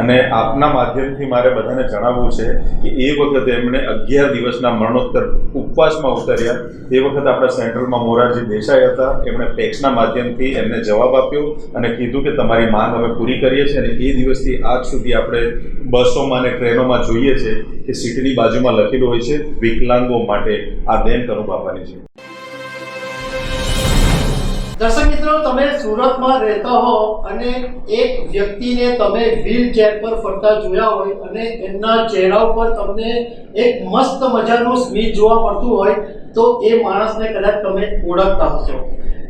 અને આપના માધ્યમથી મારે બધાને જણાવવું છે કે એ વખતે એમણે અગિયાર દિવસના મરણોત્તર ઉપવાસમાં ઉતર્યા. એ વખતે આપણા સેન્ટ્રલમાં મોરારજી દેસાઈ હતા. એમણે ફેક્સના માધ્યમથી એમને જવાબ આપ્યો અને કીધું કે તમારી માંગ અમે પૂરી કરીએ છીએ અને એ દિવસથી આજ સુધી આપણે બસોમાં અને ટ્રેનોમાં જોઈએ છે કે સીટની બાજુમાં લખેલું હોય છે વિકલાંગો માટે આ બેન કનુ બાપાની છે. દર્શક મિત્રો, તમે સુરતમાં રહેતા હો અને એક વ્યક્તિને તમે વ્હીલચેર પર ફરતા જોયા હોય અને એમના ચહેરા ઉપર તમને એક મસ્ત મજાનું સ્મિત જોવા મળતું હોય, તો એ માણસને કદાચ તમે ઓળખતા હશો.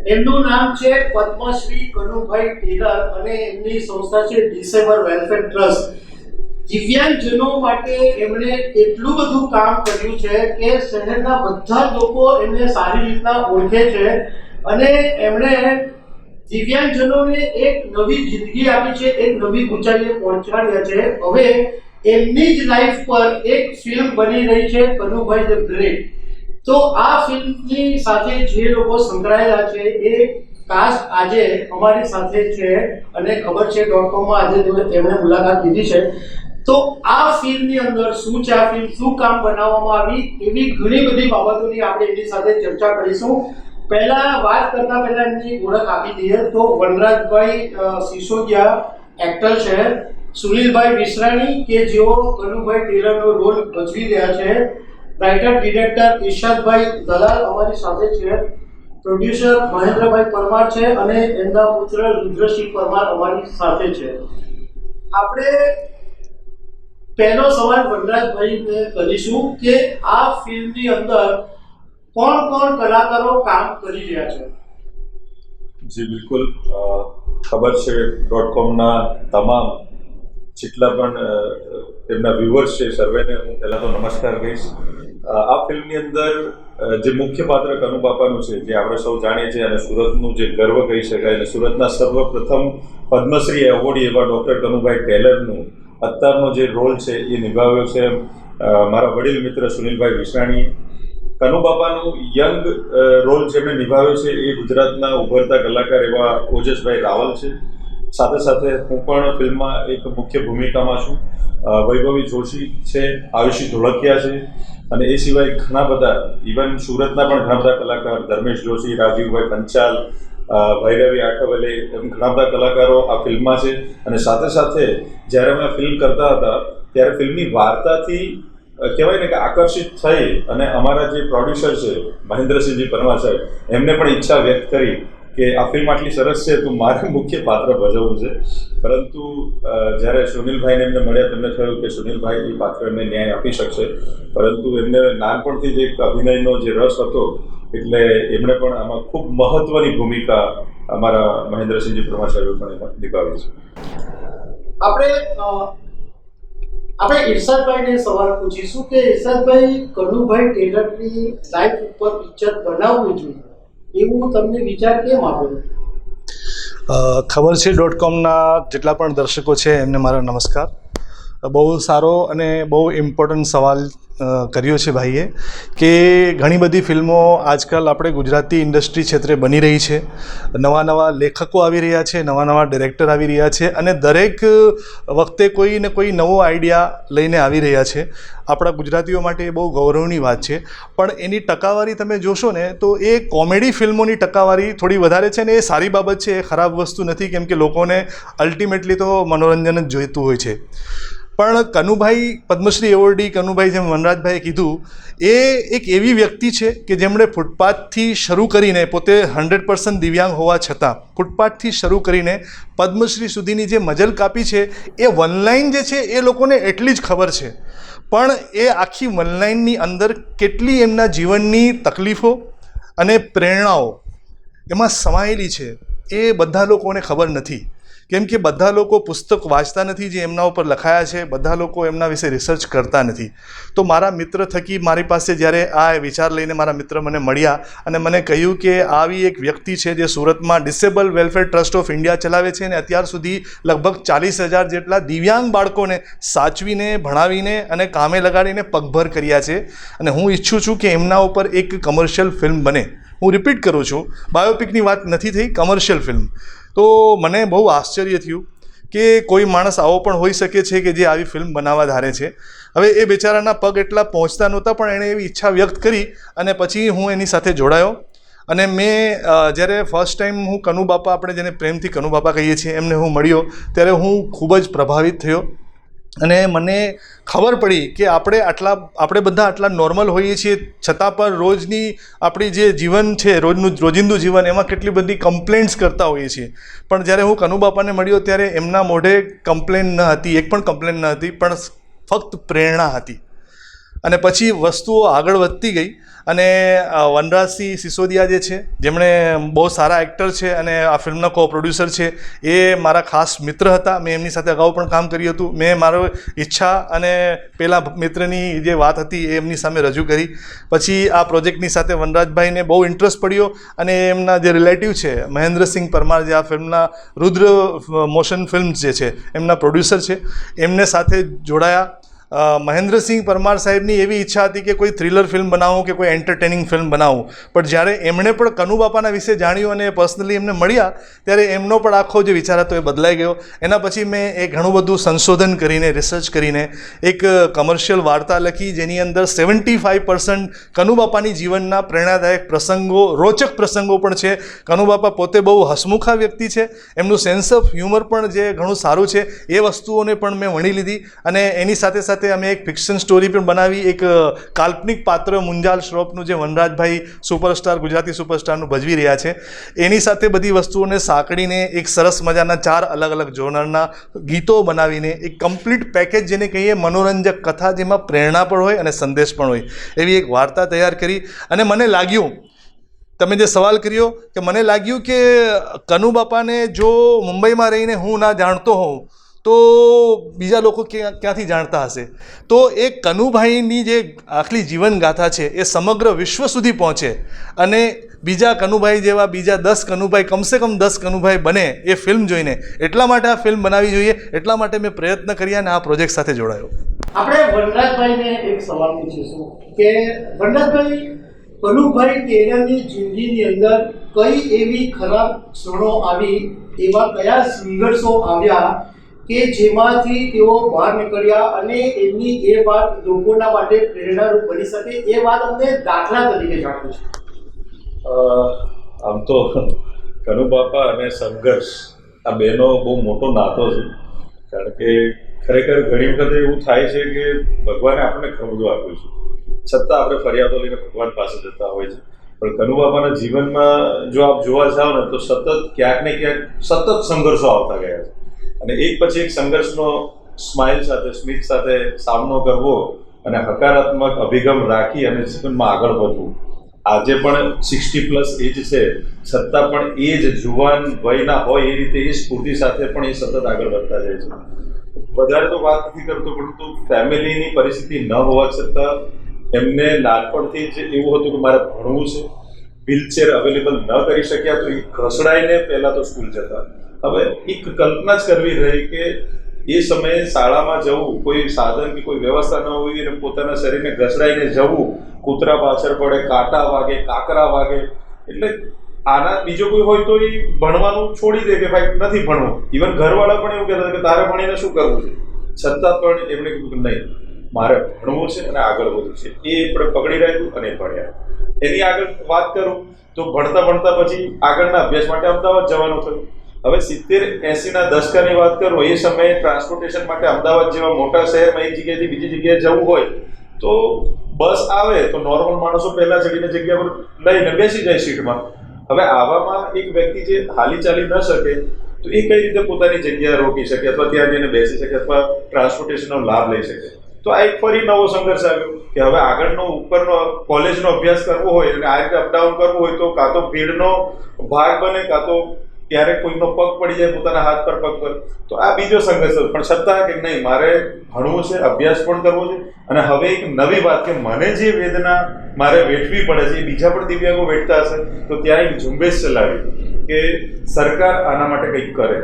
એમનું નામ છે પદ્મશ્રી કનુભાઈ ટેલર અને એમની સંસ્થા છે ડિસેબલ વેલફેર ટ્રસ્ટ. દિવ્યાંગજનો માટે એમણે એટલું બધું કામ કર્યું છે કે શહેરના બધા લોકો એમને સારી રીતના ઓળખે છે. અને એમણે દિવ્યાંગજનોને એક નવી જિંદગી આપી છે, એક નવી ઊંચાઈએ પહોંચાડ્યા છે. હવે એમની જ લાઈફ પર એક ફિલ્મ બની રહી છે કનુભાઈ ધ ગ્રેટ તો આ ફિલ્મની સાથે જે લોકો સંકળાયેલા છે, એ કાસ્ટ આજે અમારી સાથે છે અને ખબર છે. ડોટ કોમમાં આજે તેમણે મુલાકાત લીધી છે. તો આ ફિલ્મની અંદર શું છે આ ફિલ્મ શું કામ બનાવવામાં આવી? એવી ઘણી બધી બાબતોની આપણે એમની સાથે ચર્ચા કરીશું. પહેલા વાત કરતા પહેલા એમની ઓળખ આપી દઈએ. તો વનરાજભાઈ સિસોદિયા એક્ટર છે. સુનિલભાઈ મિશ્રાણી કે જેઓ કનુભાઈ ટેલરનો રોલ ભજવી રહ્યા છે. રાઇટર ડિરેક્ટર ઈશાદભાઈ દલાલ અમારી સાથે છે. પ્રોડ્યુસર મહેન્દ્રભાઈ પરમાર છે અને એમના પુત્ર રુદ્રસિંહ પરમાર અમારી સાથે છે. આપણે પહેલો સવાલ વનરાજભાઈને કરીશું કે આ ફિલ્મની અંદર કોણ કોણ કલાકારો કામ કરી રહ્યા છે? જી, બિલકુલ. ખબર છે ડોટ કોમના તમામ જેટલા પણ તેમના વ્યુઅર્સ છે, સર્વેને હું પહેલાં તો નમસ્કાર કહીશ. આ ફિલ્મની અંદર જે મુખ્ય પાત્ર કનુ બાપાનું છે, જે આપણે સૌ જાણીએ છીએ, અને સુરતનું જે ગર્વ કહી શકાય, અને સુરતના સર્વપ્રથમ પદ્મશ્રી એવોર્ડી એવા ડૉક્ટર કનુભાઈ ટેલરનું અત્યારનો જે રોલ છે, એ નિભાવ્યો છે મારા વડીલ મિત્ર સુનિલભાઈ વિશ્રાણી કનુ બાપાનું યંગ રોલ જેમણે નિભાવ્યો છે એ ગુજરાતના ઉભરતા કલાકાર એવા ઓજસભાઈ રાવલ છે. સાથે સાથે હું પણ ફિલ્મમાં એક મુખ્ય ભૂમિકામાં છું. વૈભવી જોશી છે, આયુષી ધોળકિયા છે અને એ સિવાય ઘણા બધા ઇવન સુરતના પણ ઘણા બધા કલાકાર, ધર્મેશ જોશી, રાજીવભાઈ પંચાલ ભૈરવી આઠવલે, એમ ઘણા બધા કલાકારો આ ફિલ્મમાં છે. અને સાથે સાથે જ્યારે અમે ફિલ્મ કરતા હતા, ત્યારે ફિલ્મની વાર્તાથી કહેવાય ને કે આકર્ષિત થઈ અને અમારા જે પ્રોડ્યુસર છે, મહેન્દ્રસિંહજી પરમાર સાહેબ, એમને પણ ઈચ્છા વ્યક્ત કરી કે આ ફિલ્મ આટલી સરસ છે, તો મારે મુખ્ય પાત્ર ભજવવું છે. પરંતુ જ્યારે સુનિલભાઈને એમને મળ્યા, તેમને થયું કે સુનિલભાઈ એ પાત્રને ન્યાય આપી શકશે. પરંતુ એમને નાનપણથી જ અભિનયનો જે રસ હતો, એટલે એમણે પણ આમાં ખૂબ મહત્વની ભૂમિકા અમારા મહેન્દ્રસિંહજી પરમાર સાહેબે પણ નિભાવી છે. આપણે આપણે ઇરશાદભાઈને સવાલ પૂછીશું કે ઇરશાદભાઈ કનુભાઈ ટેલરની લાઈફ ઉપર પિક્ચર બનાવવું જોઈએ, એવું તમને વિચાર કેમ આવ્યો ખબર છે ડોટ કોમના જેટલા પણ દર્શકો છે એમને મારા નમસ્કાર. બહુ સારો અને બહુ ઇમ્પોર્ટન્ટ સવાલ કર્યો છે ભાઈએ કે ઘણી બધી ફિલ્મો આજકાલ આપણે ગુજરાતી ઇન્ડસ્ટ્રી ક્ષેત્રે બની રહી છે. નવા નવા લેખકો આવી રહ્યા છે, નવા નવા ડિરેક્ટર આવી રહ્યા છે અને દરેક વખતે કોઈ ને કોઈ નવો આઈડિયા લઈને આવી રહ્યા છે. આપણા ગુજરાતીઓ માટે એ બહુ ગૌરવની વાત છે. પણ એની ટકાવારી તમે જોશો ને તો એ કોમેડી ફિલ્મોની ટકાવારી થોડી વધારે છે ને એ સારી બાબત છે, એ ખરાબ વસ્તુ નથી કેમ કે લોકોને અલ્ટિમેટલી તો મનોરંજન જ જોઈતું હોય છે. પણ કનુભાઈ પદ્મશ્રી એવોર્ડી, કનુભાઈ જેમ વનરાજભાઈએ કીધું, એ એક એવી વ્યક્તિ છે કે જેમણે ફૂટપાથથી શરૂ કરીને, પોતે હંડ્રેડ પર્સન્ટ દિવ્યાંગ હોવા છતાં, ફૂટપાથથી શરૂ કરીને પદ્મશ્રી સુધીની જે મજલ કાપી છે, એ વનલાઈન જે છે, એ લોકોને એટલી જ ખબર છે. પણ એ આખી વનલાઈનની અંદર કેટલી એમના જીવનની તકલીફો અને પ્રેરણાઓ એમાં સમાયેલી છે, એ બધા લોકોને ખબર નથી. કેમ કે બધા લોકો પુસ્તક વાંચતા નથી જે એમના ઉપર લખાયા છે, બધા લોકો એમના વિશે રિસર્ચ કરતા નથી. તો મારા મિત્ર થકી મારી પાસે જ્યારે આ વિચાર લઈને મારા મિત્ર મને મળ્યા અને મને કહ્યું કે આવી એક વ્યક્તિ છે જે સુરતમાં disable welfare trust of India ચલાવે છે અને અત્યાર સુધી લગભગ ચાલીસ હજાર જેટલા દિવ્યાંગ બાળકોને સાચવીને, ભણાવીને અને કામે લગાડીને પગભર કર્યા છે. અને હું ઈચ્છું છું કે એમના ઉપર એક કમર્શિયલ ફિલ્મ બને. હું રિપીટ કરું છું. બાયોપિકની વાત નથી થઈ કમર્શિયલ ફિલ્મ તો મને બહુ આશ્ચર્ય થયું કે કોઈ માણસ આવો પણ હોઈ શકે છે કે જે આવી ફિલ્મ બનાવવા ધારે છે. હવે એ બિચારાના પગ એટલા પહોંચતા નહોતા, પણ એણે એવી ઈચ્છા વ્યક્ત કરી અને પછી હું એની સાથે જોડાયો. અને મેં જ્યારે ફર્સ્ટ ટાઈમ હું કનુ બાપા આપણે જેને પ્રેમથી કનુ બાપા કહીએ છીએ, એમને હું મળ્યો, ત્યારે હું ખૂબ જ પ્રભાવિત થયો. અને મને ખબર પડી કે આપણે આટલા, આપણે બધા આટલા નોર્મલ હોઈએ છીએ, છતાં પણ રોજની આપણી જે જીવન છે, રોજનું, રોજિંદુ જીવન, એમાં કેટલી બધી કમ્પ્લેન્ટ્સ કરતા હોઈએ છીએ. પણ જ્યારે હું કનુ બાપાને મળ્યો ત્યારે એમના મોઢે કમ્પ્લેન ન હતી, એક પણ કમ્પ્લેન ન હતી, પણ ફક્ત પ્રેરણા હતી. અને પછી વસ્તુઓ આગળ વધતી ગઈ. અને વનરાજસિંહ સિસોદિયા જે છે, જેમણે બહુ સારા એક્ટર છે અને આ ફિલ્મના કો પ્રોડ્યુસર છે, એ મારા ખાસ મિત્ર હતા. મેં એમની સાથે અગાઉ પણ કામ કર્યું હતું. મેં મારો ઈચ્છા અને પેલા મિત્રની જે વાત હતી એ એમની સામે રજૂ કરી. પછી આ પ્રોજેક્ટની સાથે વનરાજભાઈને બહુ ઇન્ટરેસ્ટ પડ્યો અને એમના જે રિલેટિવ છે, મહેન્દ્રસિંહ પરમાર જે આ ફિલ્મના રુદ્ર મોશન ફિલ્મ્સ જે છે, એમના પ્રોડ્યુસર છે, એમને સાથે જોડાયા. મહેન્દ્રસિંહ પરમાર સાહેબની એવી ઈચ્છા હતી કે કોઈ થ્રિલર ફિલ્મ બનાવું કે કોઈ એન્ટરટેનિંગ ફિલ્મ બનાવું. પણ જ્યારે એમણે પણ કનુ બાપાના વિશે જાણ્યું અને પર્સનલી એમને મળ્યા, ત્યારે એમનો પણ આખો જે વિચાર હતો એ બદલાઈ ગયો. એના પછી મેં એ ઘણું બધું સંશોધન કરીને રિસર્ચ કરીને એક કમર્શિયલ વાર્તા લખી, જેની અંદર સેવન્ટી ફાઇવ પર્સન્ટ કનુ બાપાની જીવનના પ્રેરણાદાયક પ્રસંગો, રોચક પ્રસંગો પણ છે. કનુ બાપા પોતે બહુ હસમુખા વ્યક્તિ છે. એમનું સેન્સ ઓફ હ્યુમર પણ જે ઘણું સારું છે, એ વસ્તુઓને પણ મેં વણી લીધી અને એની સાથે સાથે અમે એક ફિક્શન સ્ટોરી પણ બનાવી, એક કાલ્પનિક પાત્ર મુંજાલ શ્રોફનું જે વનરાજભાઈ સુપરસ્ટાર ગુજરાતી સુપરસ્ટારનું ભજવી રહ્યા છે. એની સાથે બધી વસ્તુઓને સાંકળીને એક સરસ મજાના ચાર અલગ અલગ જોનરના ગીતો બનાવીને એક કમ્પ્લીટ પેકેજ જેને કહીએ મનોરંજક કથા, જેમાં પ્રેરણા પણ હોય અને સંદેશ પણ હોય. એવી એક વાર્તા તૈયાર કરી અને મને લાગ્યું, તમે જે સવાલ કર્યો કે મને લાગ્યું કે કનુ બાપાને જો મુંબઈમાં રહીને હું ના જાણતો હોઉં તો બીજા લોકો ક્યાં ક્યાંથી જાણતા હશે? તો એ કનુભાઈની જે આખલી જીવનગાથા છે, એ સમગ્ર વિશ્વ સુધી પહોંચે અને બીજા કનુભાઈ જેવા બીજા દસ કનુભાઈ કમસે કમ દસ કનુભાઈ બને એ ફિલ્મ જોઈને. એટલા માટે આ ફિલ્મ બનાવી જોઈએ, એટલા માટે મેં પ્રયત્ન કર્યા અને આ પ્રોજેક્ટ સાથે જોડાયો. આપણે વનરાજભાઈને એક સવાલ પૂછીશું કે વનરાજભાઈ, કનુભાઈ ટેલરની જિંદગીની અંદર કઈ એવી ખરાબ ક્ષણો આવી, એવા કયા સંઘર્ષો આવ્યા કે જેમાંથી તેઓ બહાર નીકળ્યા અને એમની એ વાત લોકોના માટે પ્રેરણારૂપ બની શકે, એ વાત અમને દાખલા તરીકે જાણવું છે. આમ તો કનુ બાપા અને સંઘર્ષ, આ બેનો બહુ મોટો નાતો છે. કારણ કે ખરેખર ઘણી વખત એવું થાય છે કે ભગવાને આપણને ઘણું બધું આપ્યું છે. છતાં આપણે ફરિયાદો લઈને ભગવાન પાસે જતા હોય છે. પણ કનુ બાપાના જીવનમાં જો આપ જોવા જાઓ ને, તો સતત ક્યાંક ને ક્યાંક સતત સંઘર્ષો આવતા ગયા છે. અને એક પછી એક સંઘર્ષનો સ્માઇલ સાથે, સ્મિત સાથે સામનો કરવો અને હકારાત્મક અભિગમ રાખી અને જીવનમાં આગળ વધવું. આજે પણ સિક્સટી પ્લસ એજ છે. છતાં પણ એ જ જુવાન વયના હોય એ રીતે એ સ્ફૂર્તિ સાથે પણ એ સતત આગળ વધતા જાય છે. વધારે તો વાત નથી કરતો, પરંતુ ફેમિલીની પરિસ્થિતિ ન હોવા છતાં એમને નાનપણથી જ એવું હતું કે મારે ભણવું છે. વ્હીલચેર અવેલેબલ ન કરી શક્યા તો એ ઘસડાઈને પહેલાં તો સ્કૂલ જતા. હવે એક કલ્પના જ કરવી રહી કે એ સમયે શાળામાં જવું, કોઈ સાધન કે કોઈ વ્યવસ્થા ન હોવી, અને પોતાના શરીરને ઘસડાઈને જવું, કૂતરા પાછળ પડે, કાંટા વાગે, કાકરા વાગે, એટલે આના બીજો કોઈ હોય તો એ ભણવાનું છોડી દે કે ભાઈ નથી ભણવું. ઇવન ઘરવાળા પણ એવું કહેતા કે તારે ભણીને શું કરવું છે? છતાં પણ એમણે કીધું કે નહીં, મારે ભણવું છે અને આગળ વધવું છે. એ આપણે પકડી રાખ્યું અને ભણ્યા. એની આગળ વાત કરું તો ભણતા ભણતા પછી આગળના અભ્યાસ માટે અમદાવાદ જવાનું થયું. હવે સિત્તેર એસીના દશકાની વાત કરું, એ સમયે ટ્રાન્સપોર્ટેશન માટે અમદાવાદ જેવા મોટા શહેરમાં એક જગ્યાએથી બીજી જગ્યાએ જવું હોય, તો બસ આવે તો નોર્મલ માણસો પહેલા ચડીને જગ્યા પર લઈને બેસી જાય સીટમાં હવે આવામાં એક વ્યક્તિ જે હાલી ચાલી ન શકે, તો એ કઈ રીતે પોતાની જગ્યા રોકી શકે અથવા ત્યાં જઈને બેસી શકે અથવા ટ્રાન્સપોર્ટેશનનો લાભ લઈ શકે? તો આ એક ફરી નવો સંઘર્ષ આવ્યો કે હવે આગળનો ઉપરનો કોલેજનો અભ્યાસ કરવો હોય અને આ રીતે અપડાઉન કરવું હોય તો કાં તો ભીડનો ભાગ બને, કાં તો ક્યારેક કોઈનો પગ પડી જાય, પોતાના હાથ પર પગ પર, તો આ બીજો સંઘર્ષ પણ છતાં કે નહીં, મારે ભણવું છે, અભ્યાસ પણ કરવો છે, અને હવે એક નવી વાત કે મને જે વેદના મારે વેઠવી પડે છે બીજા પણ દિવ્યાંગો વેઠતા હશે, તો ત્યાં એક ઝુંબેશ ચલાવી કે સરકાર આના માટે કંઈક કરે.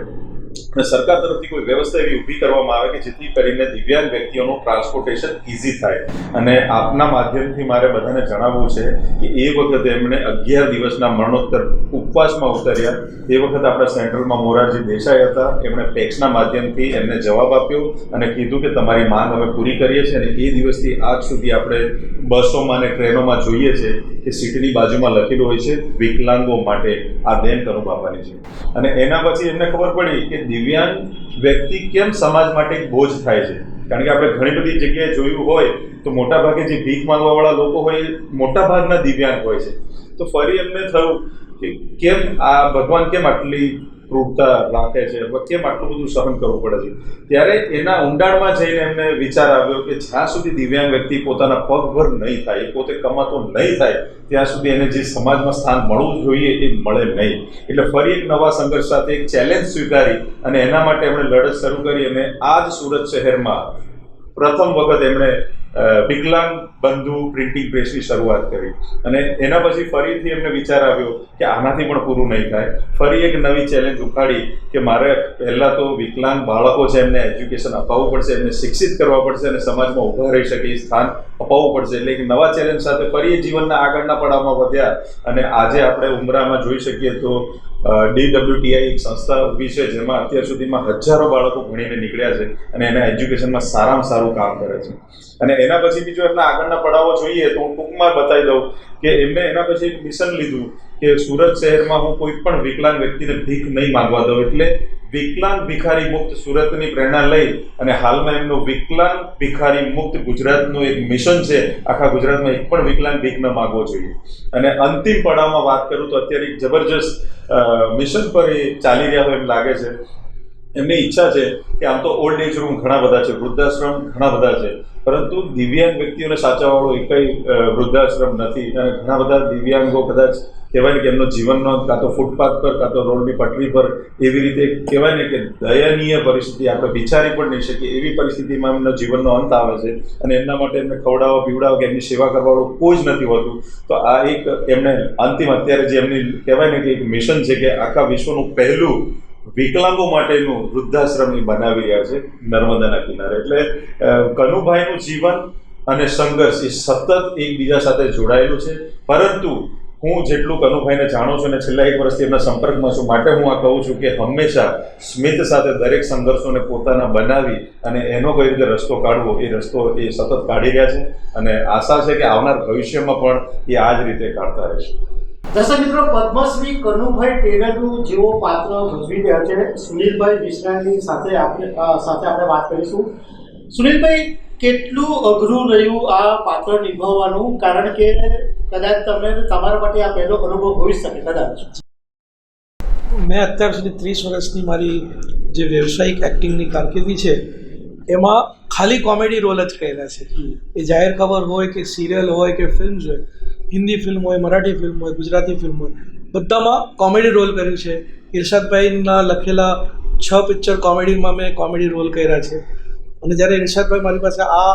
અને સરકાર તરફથી કોઈ વ્યવસ્થા એવી ઊભી કરવામાં આવે કે જેથી કરીને દિવ્યાંગ વ્યક્તિઓનું ટ્રાન્સપોર્ટેશન ઇઝી થાય. અને આપના માધ્યમથી મારે બધાને જણાવવું છે કે એ વખતે એમણે અગિયાર દિવસના મરણોત્તર ઉપવાસમાં ઉતર્યા. એ વખતે આપણા સેન્ટ્રલમાં મોરારજી દેસાઈ હતા. એમણે પેક્સના માધ્યમથી એમને જવાબ આપ્યો અને કીધું કે તમારી માંગ અમે પૂરી કરીએ છીએ અને એ દિવસથી આજ સુધી આપણે બસોમાં અને ટ્રેનોમાં જોઈએ છે કે સીટની બાજુમાં લખેલું હોય છે વિકલાંગો માટે આ કનુ બાપાની છે અને એના પછી એમને ખબર પડી કે દિવ્યાંગ વ્યક્તિ કેમ સમાજ માટે બોજ થાય છે? કારણ કે આપણે ઘણી બધી જગ્યાએ જોયું હોય તો મોટા ભાગે જે ભીખ માંગવાવાળા લોકો હોય મોટા ભાગના દિવ્યાંગ હોય છે. તો ફરી એમને થયું કે કેમ આ ભગવાન કેમ આટલી ક્રૂરતા રાખે છે. કેમ આટલું બધું સહન કરવું પડે છે? ત્યારે એના ઊંડાણમાં જઈને એમને વિચાર આવ્યો કે જ્યાં સુધી દિવ્યાંગ વ્યક્તિ પોતાના પગભર નહીં થાય પોતે કમાતો નહીં થાય, ત્યાં સુધી એને જે સમાજમાં સ્થાન મળવું જોઈએ એ મળે નહીં. એટલે ફરી એક નવા સંઘર્ષ સાથે એક ચેલેન્જ સ્વીકારી અને એના માટે એમણે લડત શરૂ કરી અને આ જ સુરત શહેરમાં પ્રથમ વખત એમણે વિકલાંગ બંધુ પ્રિન્ટિંગ પ્રેસની શરૂઆત કરી. અને એના પછી ફરીથી એમને વિચાર આવ્યો કે આનાથી પણ પૂરું નહીં થાય. ફરી એક નવી ચેલેન્જ ઉપાડી કે મારે પહેલાં તો વિકલાંગ બાળકો છે એમને એજ્યુકેશન અપાવવું પડશે, એમને શિક્ષિત કરવા પડશે અને સમાજમાં ઊભા રહી શકે, એ સ્થાન અપાવવું પડશે. એટલે એક નવા ચેલેન્જ સાથે ફરી એ જીવનના આગળના પડાવમાં વધ્યા. અને આજે આપણે ઉમરામાં જોઈ શકીએ તો ડીડબ્લ્યુટીઆઈ એક સંસ્થા ઊભી છે જેમાં અત્યાર સુધીમાં હજારો બાળકો ભણીને નીકળ્યા છે અને એના એજ્યુકેશનમાં સારામાં સારું કામ કરે છે. અને એના પછી બીજો એમના આગળના પડાવો જોઈએ તો હું ટૂંકમાં બતાવી દઉં કે એમને એના પછી એક મિશન લીધું કે સુરત શહેરમાં હું કોઈ પણ વિકલાંગ વ્યક્તિને ભીખ નહીં માંગવા દઉં એટલે વિકલાંગ ભિખારી મુક્ત સુરતની પ્રેરણા લઈ અને હાલમાં એમનું વિકલાંગ ભિખારી મુક્ત ગુજરાતનું એક મિશન છે, આખા ગુજરાતમાં એક પણ વિકલાંગ ભીખ ન માગવો જોઈએ. અને અંતિમ પડાવમાં વાત કરું તો અત્યારે એક જબરજસ્ત મિશન પર એ ચાલી રહ્યા હોય એમ લાગે છે. એમની ઈચ્છા છે કે આમ તો ઓલ્ડ એજ રૂમ ઘણા બધા છે, વૃદ્ધાશ્રમ ઘણા બધા છે, પરંતુ દિવ્યાંગ વ્યક્તિઓને સાચવવાળો એકય વૃદ્ધાશ્રમ નથી. અને ઘણા બધા દિવ્યાંગો કદાચ કહેવાય ને કે એમનો જીવનનો કાં તો ફૂટપાથ પર, કાં તો રોડની પટરી પર, એવી રીતે કહેવાય ને કે દયનીય પરિસ્થિતિ, આપણે વિચારી પણ નહીં શકીએ એવી પરિસ્થિતિમાં એમનો જીવનનો અંત આવે છે. અને એમના માટે એમને ખવડાવવા, પીવડાવવા કે એમની સેવા કરવાવાળું કોઈ જ નથી હોતું. તો આ એક એમને અંતિમ અત્યારે જે એમની કહેવાય ને કે એક મિશન છે કે આખા વિશ્વનું પહેલું વિકલાંગો માટેનું વૃદ્ધાશ્રમ બનાવી રહ્યા છે નર્મદાના કિનારે. એટલે કનુભાઈનું જીવન અને સંઘર્ષ એ સતત એકબીજા સાથે જોડાયેલું છે. પરંતુ હું જેટલું કનુભાઈને જાણું છું અને છેલ્લા એક વર્ષથી એમના સંપર્કમાં છું, માટે હું આ કહું છું કે હંમેશા સ્મિત સાથે દરેક સંઘર્ષોને પોતાના બનાવી અને એનો કઈ રીતે રસ્તો કાઢવો એ રસ્તો એ સતત કાઢી રહ્યા છે અને આશા છે કે આવનાર ભવિષ્યમાં પણ એ આ જ રીતે કાઢતા રહેશે. દર્શક મિત્રો, પદ્મશ્રી કનુભાઈ ટેલરનું જેવો પાત્ર ભજવી રહ્યા છે, સુનિલભાઈ વિશ્રાની સાથે આપણે સાથે આપણે વાત કરીશું. સુનિલભાઈ કેટલું અઘરું રહ્યું આ પાત્ર નિભાવવાનું? કારણ કે કદાચ તમે તમારા માટે આ પહેલો અનુભવ હોઈ શકે, કદાચ. મેં અત્યાર સુધી ત્રીસ વર્ષની મારી જે વ્યવસાયિક એક્ટિંગની કારકિર્દી છે, એમાં ખાલી કોમેડી રોલ જ કર્યા છે. એ જાહેર ખબર હોય કે સિરિયલ હોય કે ફિલ્મ્સ હોય હિન્દી ફિલ્મ હોય, મરાઠી ફિલ્મ હોય, ગુજરાતી ફિલ્મ હોય, બધામાં કોમેડી રોલ કર્યું છે. ઇરશાદભાઈના લખેલા છ પિક્ચર કોમેડીમાં મેં કોમેડી રોલ કર્યા છે. અને જ્યારે ઇરશાદભાઈ મારી પાસે આ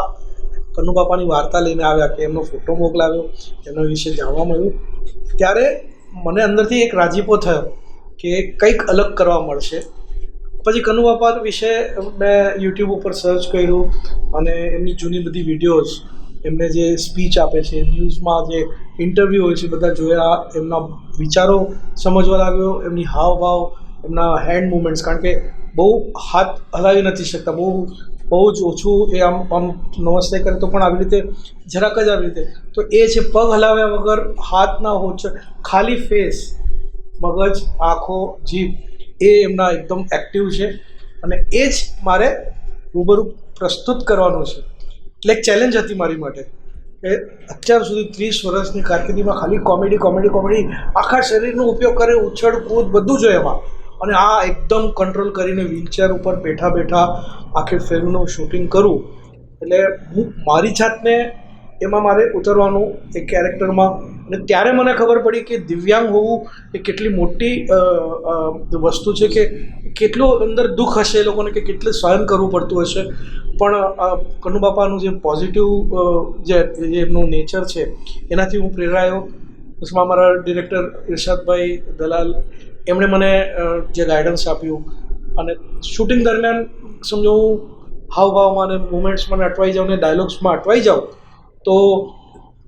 કનુ વાર્તા લઈને આવ્યા કે એમનો ફોટો મોકલાવ્યો એમના વિશે જાણવા મળ્યું, ત્યારે મને અંદરથી એક રાજીપો થયો કે કંઈક અલગ કરવા મળશે. પછી કનુ બાપા વિશે મેં યુટ્યુબ ઉપર સર્ચ કર્યું અને એમની જૂની બધી વિડીયોઝ, એમને જે સ્પીચ આપે છે, ન્યૂઝમાં જે ઇન્ટરવ્યૂ હોય છે, બધા જોયા, એમના વિચારો સમજવા લાગ્યો, એમની હાવભાવ, એમના હેન્ડ મુવમેન્ટ્સ કારણ કે બહુ હાથ હલાવી નથી શકતા, બહુ બહુ જ ઓછું એ આમ આમ નમસ્તે કરે તો પણ આવી રીતે, જરાક જ આવી રીતે. તો એ છે, પગ હલાવ્યા વગર હાથ ના હોચ ખાલી ફેસ મગજ, આંખો, જીભ, એ એમના એકદમ એક્ટિવ છે. અને એ જ મારે રૂબરૂ પ્રસ્તુત કરવાનું છે. એટલે એક ચેલેન્જ હતી મારી માટે કે અત્યાર સુધી ત્રીસ વર્ષની કારકિર્દીમાં ખાલી કોમેડી કોમેડી કોમેડી આખા શરીરનો ઉપયોગ કરે ઉછળ કૂદ બધું જ એમાં. અને આ એકદમ કંટ્રોલ કરીને વ્હીલચેર ઉપર બેઠા બેઠા આખી ફિલ્મનું શૂટિંગ કરું, એટલે હું મારી જાતને એમાં મારે ઉતરવાનું એ કેરેક્ટરમાં અને ત્યારે મને ખબર પડી કે દિવ્યાંગ હોવું એ કેટલી મોટી વસ્તુ છે કે કેટલું અંદર દુઃખ હશે એ લોકોને કે કેટલું સહન કરવું પડતું હશે. પણ કનુબાપાનું જે પોઝિટિવ જે જે એમનું નેચર છે, એનાથી હું પ્રેરાયો. પછી મારા ડિરેક્ટર ઇરશાદભાઈ દલાલ એમણે મને જે ગાઈડન્સ આપ્યું અને શૂટિંગ દરમિયાન સમજો હું હાવભાવમાં અને મુમેન્ટ્સમાં અટવાઈ જાઉં ને ડાયલોગ્સમાં અટવાઈ જાઉં, તો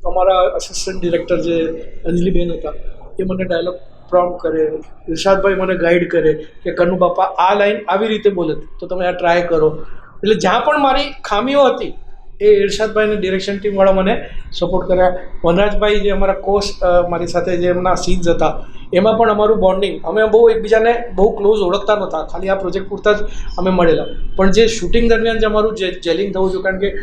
અમારા અસિસ્ટન્ટ ડિરેક્ટર જે અંજલિબેન હતા, એ મને ડાયલોગ પ્રોમ્પ કરે ઇરશાદભાઈ મને ગાઈડ કરે કે કનુ બાપા, આ લાઈન આવી રીતે બોલે તો તમે આ ટ્રાય કરો. એટલે જ્યાં પણ મારી ખામીઓ હતી, એ ઇરશાદભાઈને ડિરેક્શન ટીમવાળા મને સપોર્ટ કર્યા. વનરાજભાઈ જે અમારા કોચ મારી સાથે જે એમના સીન્સ હતા એમાં પણ અમારું બોન્ડિંગ અમે બહુ એકબીજાને બહુ ક્લોઝ ઓળખતા નહોતા. ખાલી આ પ્રોજેક્ટ પૂરતા જ અમે મળેલા. પણ જે શૂટિંગ દરમિયાન જે અમારું જે જેલિંગ થવું જોઈએ, કારણ કે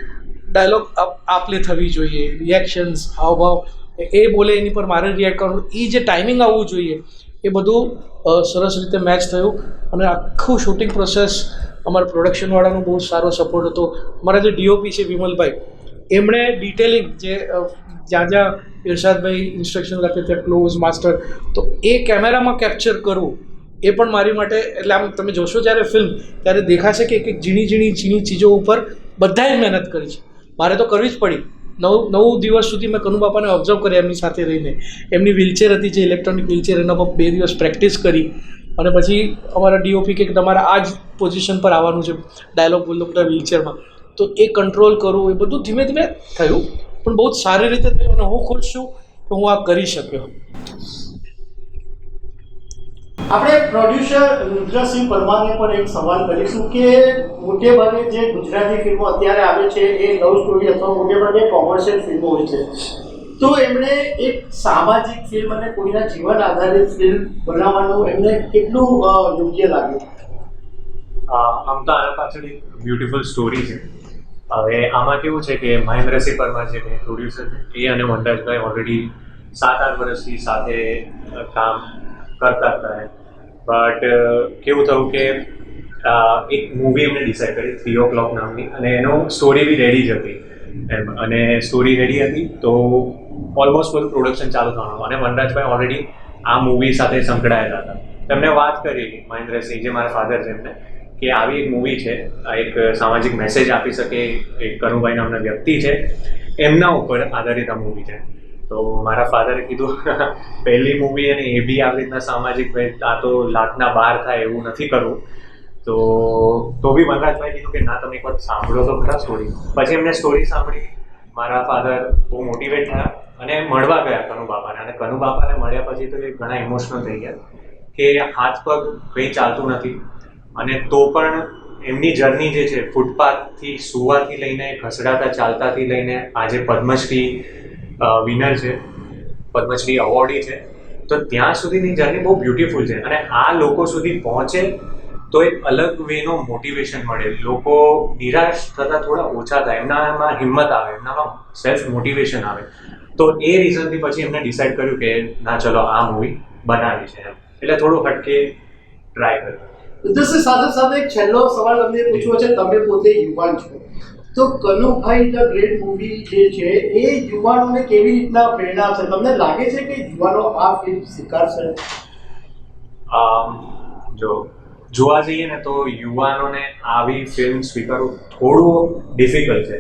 ડાયલોગ આપલે થવી જોઈએ રિએક્શન્સ હાવભાવ, એ- બોલે એની પર મારે રિએક્ટ કરવાનું એ જે ટાઈમિંગ આવવું જોઈએ, એ બધું સરસ રીતે મેચ થયું. અને આખું શૂટિંગ પ્રોસેસ અમારા પ્રોડક્શનવાળાનો બહુ સારો સપોર્ટ હતો. અમારા જે ડીઓપી છે વિમલભાઈ એમણે ડિટેલિંગ જે જ્યાં જ્યાં ઇરશાદભાઈ ઇન્સ્ટ્રક્શન લખે ત્યાં ક્લોઝ માસ્ટર તો એ કેમેરામાં કેપ્ચર કરવું એ પણ મારી માટે, એટલે આમ તમે જોશો જ્યારે ફિલ્મ ત્યારે દેખાશે કે એક એક ઝીણી ઝીણી ઝીણી ચીજો ઉપર બધાએ મહેનત કરી છે. મારે તો કરવી જ પડી. નવ નવ દિવસ સુધી મેં કનુ બાપાને ઓબ્ઝર્વ કર્યા એમની સાથે રહીને. એમની વ્હીલચેર હતી જે ઇલેક્ટ્રોનિક વ્હીલચેર એના પર બે દિવસ પ્રેક્ટિસ કરી. અને પછી અમારા ડીઓપી કે તમારે આ જ પોઝિશન પર આવવાનું છે ડાયલોગ બોલતો બધા વ્હીલચેરમાં તો એ કંટ્રોલ કરવું એ બધું ધીમે ધીમે થયું. પણ બહુ જ સારી રીતે થયું અને હું ખુશ છું કે હું આ કરી શક્યો. આપણે પ્રોડ્યુસર રુદ્રસિંહ પરમારને પણ એક સવાલ કરીશું કે મોટે ભાગે જે ગુજરાતી ફિલ્મો અત્યારે આવે છે એ લવ સ્ટોરી અથવા મોટે ભાગે કોમર્શિયલ ફિલ્મો હોય છે તો એમણે એક સામાજિક ફિલ્મ અને કોઈના જીવન આધારિત ફિલ્મ બનાવવાનું એમને કેટલું યોગ્ય લાગ્યું? આમ તો આના પાછળ એક બ્યુટિફુલ સ્ટોરી છે. હવે આમાં કેવું છે કે મહેન્દ્રસિંહ પરમાર જે પ્રોડ્યુસર છે, એ અને વનરાજભાઈ ઓલરેડી સાત આઠ વર્ષથી સાથે કામ કરતા હતા. બટ કેવું થયું કે એક મૂવી એમને ડિસાઈડ કરી થ્રી ઓ ક્લોક નામની, અને એનો સ્ટોરી બી રેડી જ હતી. એમ, અને સ્ટોરી રેડી હતી, તો ઓલમોસ્ટ બધું પ્રોડક્શન ચાલુ થવાનું. અને વનરાજભાઈ ઓલરેડી આ મૂવી સાથે સંકળાયેલા હતા. તમને વાત કરી મહેન્દ્રસિંહ, જે મારા ફાધર છે એમને કે આવી એક મૂવી છે એક સામાજિક મેસેજ આપી શકે એક કનુભાઈ નામના વ્યક્તિ છે, એમના ઉપર આધારિત આ મૂવી છે. તો મારા ફાધરે કીધું, પહેલી મૂવી અને એ બી આવી રીતના સામાજિક આ તો લાખના બહાર થાય એવું નથી કરવું. તો તો બી વનરાજભાઈ કીધું કે, ના, તમે એક વખત સાંભળો તો ખરા સ્ટોરી પછી એમને સ્ટોરી સાંભળી મારા ફાધર બહુ મોટિવેટ થયા અને મળવા ગયા કનુ બાપાને અને કનુ બાપાને મળ્યા પછી તો એ ઘણા ઇમોશનલ થઈ ગયા કે હાથ પગ કંઈ ચાલતું નથી. અને તો પણ એમની જર્ની જે છે, ફૂટપાથથી, સુવાથી લઈને, ઘસડાતા, ચાલતાથી લઈને આજે પદ્મશ્રી વિનર છે, પદ્મશ્રી અવોર્ડી છે, તો ત્યાં સુધીની જર્ની બહુ બ્યુટીફુલ છે. અને આ લોકો સુધી પહોંચે તો એક અલગ વેનો મોટિવેશન મળે. લોકો નિરાશ થતાં થોડા ઓછા થાય. એમનામાં હિંમત આવે, એમનામાં સેલ્ફ મોટિવેશન આવે. તો એ રીઝનથી પછી એમને ડિસાઇડ કર્યું કે ના, ચલો આ મૂવી બનાવી છે એમ. એટલે થોડું હટકે ટ્રાય કર્યું. રુદ્રસિંહ સાથે સાથે એક છેલ્લો સવાલ અમને પૂછવો છે, તમે પોતે યુવાન છો. તો કનુભાઈ ધ ગ્રેટ મૂવી જે છે, એ યુવાનોને કેવી રીતના પ્રેરણા આપશે? તમને લાગે છે કે યુવાનો આ ફિલ્મ સ્વીકારશે? જો, જોવા જઈએ ને તો યુવાનોને આવી ફિલ્મ સ્વીકારવું થોડું ડિફિકલ્ટ છે.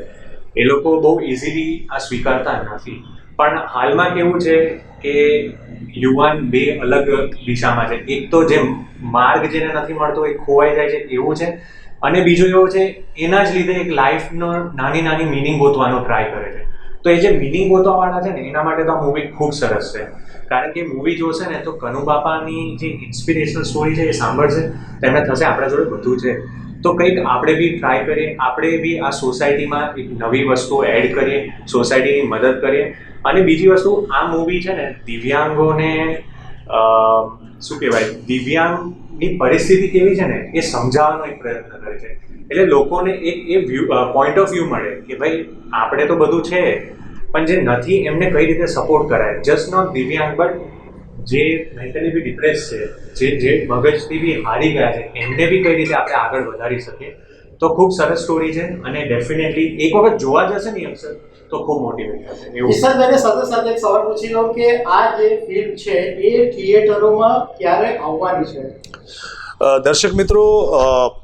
એ લોકો બહુ ઇઝીલી આ સ્વીકારતા નથી. પણ હાલમાં કેવું છે કે યુવાન બે અલગ દિશામાં છે. એક તો જે માર્ગ જેને નથી મળતો, એ ખોવાઈ જાય છે, એવું છે. અને બીજું એવું છે, એના જ લીધે એક લાઈફનો નાની નાની મિનિંગ ગોતવાનો ટ્રાય કરે છે. તો એ જે મિનિંગ ગોતવાવાળા છે ને, એના માટે તો આ મૂવી ખૂબ સરસ છે. કારણ કે મૂવી જોશે ને, તો કનુ બાપાની જે ઇન્સ્પિરેશનલ સ્ટોરી છે એ સાંભળશે તેમને થશે આપણા જોડે બધું છે. તો કંઈક આપણે બી ટ્રાય કરીએ, આપણે બી આ સોસાયટીમાં એક નવી વસ્તુ એડ કરીએ સોસાયટીની મદદ કરીએ અને બીજી વસ્તુ, આ મૂવી છે ને દિવ્યાંગોને શું કહેવાય? દિવ્યાંગની પરિસ્થિતિ કેવી છે ને, એ સમજાવવાનો એક પ્રયત્ન કરે છે. એટલે લોકોને એક એ વ્યૂ પોઈન્ટ ઓફ વ્યૂ મળે કે ભાઈ, આપણે તો બધું છે, પણ જે નથી, એમને કઈ રીતે સપોર્ટ કરાય? જસ્ટ નોટ દિવ્યાંગ બટ જે મેન્ટલી બી ડિપ્રેસ છે, જે જે મગજથી બી હારી ગયા છે, એમને બી કઈ રીતે આપણે આગળ વધારી શકીએ? તો ખૂબ સરસ સ્ટોરી છે, અને ડેફિનેટલી એક વખત જોવા જશે ને અક્ષર તો ખૂબ મોટિવેટ થશે. એવું. ઈશાનભાઈને સાથે સાથે એક સવાલ પૂછી લઉં કે આ જે ફિલ્મ છે એ થિયેટરોમાં ક્યારે આવવાની છે? દર્શક મિત્રો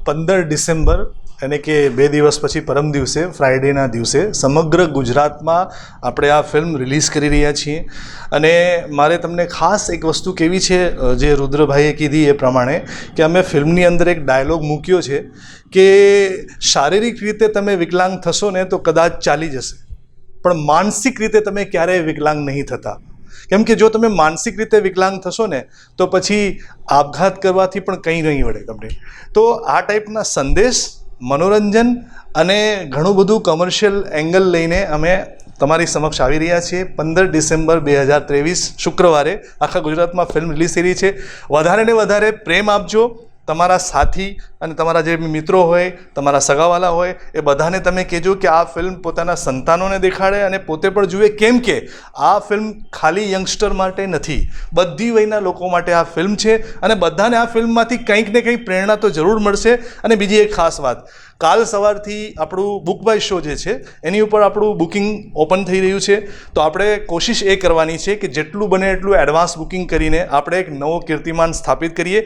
પંદર ડિસેમ્બર એટલે કે બે દિવસ પછી પરમ દિવસે ફ્રાઇડેના દિવસે સમગ્ર ગુજરાતમાં આપણે આ ફિલ્મ રિલીઝ કરી રહ્યા છીએ. અને મારે તમને ખાસ એક વસ્તુ કેવી છે જે રુદ્રભાઈએ કીધી એ પ્રમાણે કે અમે ફિલ્મની અંદર એક ડાયલોગ મૂક્યો છે કે શારીરિક રીતે તમે વિકલાંગ થશો ને તો કદાચ ચાલી જશે. પણ માનસિક રીતે તમે ક્યારેય વિકલાંગ નહીં થતા. કેમ કે જો તમે માનસિક રીતે વિકલાંગ થશો ને, તો પછી આપઘાત કરવાથી પણ કંઈ નહીં વળે તમને. તો આ ટાઈપના સંદેશ, મનોરંજન અને ઘણું બધું કમર્શિયલ એંગલ લઈને અમે તમારી સમક્ષ આવી રહ્યા છીએ. પંદર ડિસેમ્બર બે હજાર ત્રેવીસ શુક્રવારે આખા ગુજરાતમાં ફિલ્મ રિલીઝ થઈ રહી છે. વધારે ને વધારે પ્રેમ આપજો. તમારા સાથી અને તમારા જે મિત્રો હોય, તમારા સગાવાલા હોય, એ બધાને તમે કહેજો કે આ ફિલ્મ પોતાના સંતાનોને દેખાડે અને પોતે પણ જુએ. કેમ કે આ ફિલ્મ ખાલી યંગસ્ટર માટે નથી. બધી વયના લોકો માટે આ ફિલ્મ છે અને બધાને આ ફિલ્મમાંથી કંઈક ને કંઈક પ્રેરણા તો જરૂર મળશે. અને બીજી એક ખાસ વાત, કાલ સવારથી આપણું બુક બાય શો જે છે, એની ઉપર આપણું બુકિંગ ઓપન થઈ રહ્યું છે. તો આપણે કોશિશ એ કરવાની છે કે જેટલું બને એટલું એડવાન્સ બુકિંગ કરીને આપણે એક નવો કીર્તિમાન સ્થાપિત કરીએ.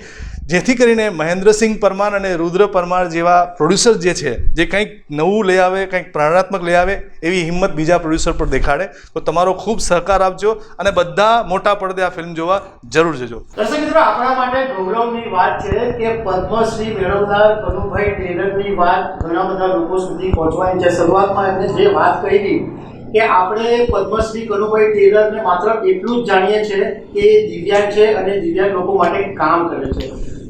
જેથી કરીને મહેન્દ્રસિંહ પરમાર અને રુદ્ર પરમાર જેવા પ્રોડ્યુસર જે છે, જે કંઈક નવું લઈ આવે, કંઈક પ્રેરણાત્મક લઈ આવે, એવી હિંમત બીજા પ્રોડ્યુસર પર દેખાડે, તો તમારો ખૂબ સહકાર આપજો અને બધા મોટા પડદે આ ફિલ્મ જોવા જરૂર જજો. દર્શક મિત્રો, આપણા માટે ગૌરવની વાત છે કે પદ્મશ્રી મેળવનાર કનુભાઈ ટેલરની વાત ઘણા બધા લોકો સુધી પહોંચવાની છે. શરૂઆતમાં એમને જે વાત કહી હતી કે આપણે પદ્મશ્રી કનુભાઈ ટેલરને માત્ર એટલું જ જાણીએ છીએ કે દિવ્યાંગ છે અને દિવ્યાંગ લોકો માટે કામ કરે છે.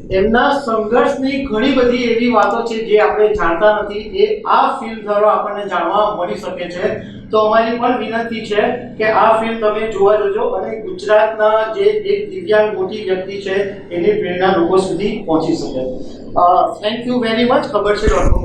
એમના સંઘર્ષની ઘણી બધી એવી વાતો છે જે આપણે જાણતા નથી, એ આ ફિલ્મ દ્વારા આપણને જાણવા મળી શકે છે. તો અમારી પણ વિનંતી છે કે આ ફિલ્મ તમે જોવા જજો અને ગુજરાતના જે એક દિવ્યાંગ મોટી વ્યક્તિ છે, એની પ્રેરણા લોકો સુધી પહોંચી શકે. થેન્ક યુ વેરી મચ ખબર છે ડોટ કોમ